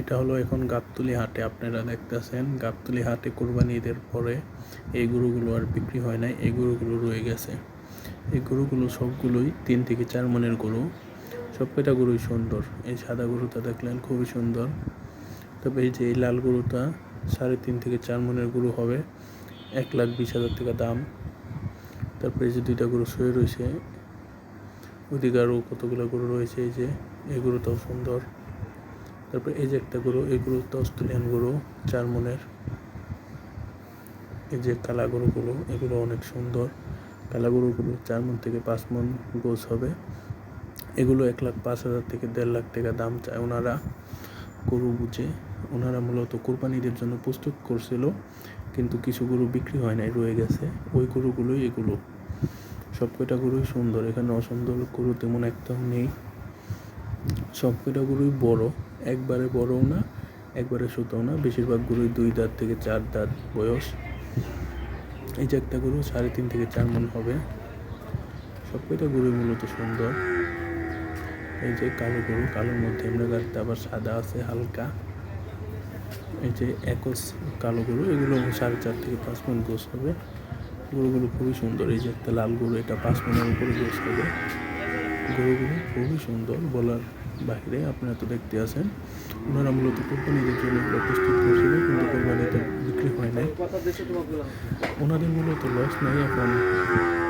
এটা হলো এখন গাবতলি হাটে আপনারা দেখতেছেন। গাবতলি হাটে কোরবানি ঈদের পরে এই গরুগুলো আর বিক্রি হয় নাই, এই গরুগুলো রয়ে গেছে। এই গরুগুলো সবগুলোই তিন থেকে চার মনের গরু। সব কয়টা গরুই সুন্দর। এই সাদা গরুটা দেখলেন খুবই সুন্দর। তবে এই যে এই লাল গরুটা সাড়ে তিন থেকে চার মনের গরু হবে, এক লাখ বিশ হাজার টাকা দাম। তারপরে যে দুইটা গরু শুয়ে রয়েছে, ওদিকে আরও কতগুলো গরু রয়েছে এই যে, এই গরুটাও সুন্দর। তারপর এই যে একটা গরু, এই গরু তো অস্ট্রেলিয়ান গরু চার মনের এই যে কালা গরুগুলো, এগুলো অনেক সুন্দর। কালা গরুগুলো চার মন থেকে পাঁচ মন গোছ হবে। এগুলো এক লাখ পাঁচ হাজার থেকে দেড় লাখ টাকা দাম চায় ওনারা। গরু বুঝে। ওনারা মূলত কোরবানিদের জন্য প্রস্তুত করছিল, কিন্তু কিছু গরু বিক্রি হয় নাই, রয়ে গেছে। ওই গরুগুলোই এগুলো। সব কয়টা গরুই সুন্দর, এখানে অসুন্দর গরু তেমন একটাও নেই। সব কয়টা গরুই বড়? একবারে বড়ও না, একবারে ছোটও না। বেশিরভাগ গরুই দুই দাঁত থেকে চার দাঁত বয়স। এই যে একটা গরু সাড়ে তিন থেকে চার মন হবে। সব কয়টা গরুই মূলত সুন্দর। এই যে কালো গরু, কালোর মধ্যে গাড়িতে আবার সাদা আছে, হালকা। এই যে একস কালো গরু, এগুলো সাড়ে চার থেকে পাঁচ মন গোস হবে। গরুগুলো খুবই সুন্দর। এই যে একটা লাল গরু, এটা পাঁচ মনের উপরে গোস হবে। গরুগুলো খুবই সুন্দর, বলার বাইরে, আপনারা তো দেখতে আছেন। ওনারা মূলত কোম্পানিদের জন্য এগুলো প্রস্তুত করছিল, কিন্তু কোরবানিতে বিক্রি হয় নাই। ওনাদের মূলত লস নেই, এখন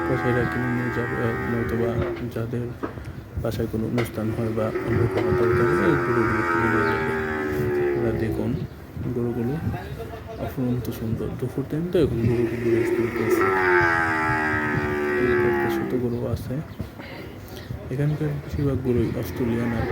পয়সাটা কিনে নিয়ে যাবে নয়তো বা যাদের বাসায় কোনো অনুষ্ঠান হয় বা অন্য কোনো দরকার হয় গরুগুলো কিনে নিয়ে যাবে। ওরা দেখুন, গরুগুলো অফুরন্ত সুন্দর। দুপুর টাইম তো এখন গরুগুলো রেস্ট ছোট গরু আছে এখানকার বেশিরভাগ গরুই অস্ট্রেলিয়ান আর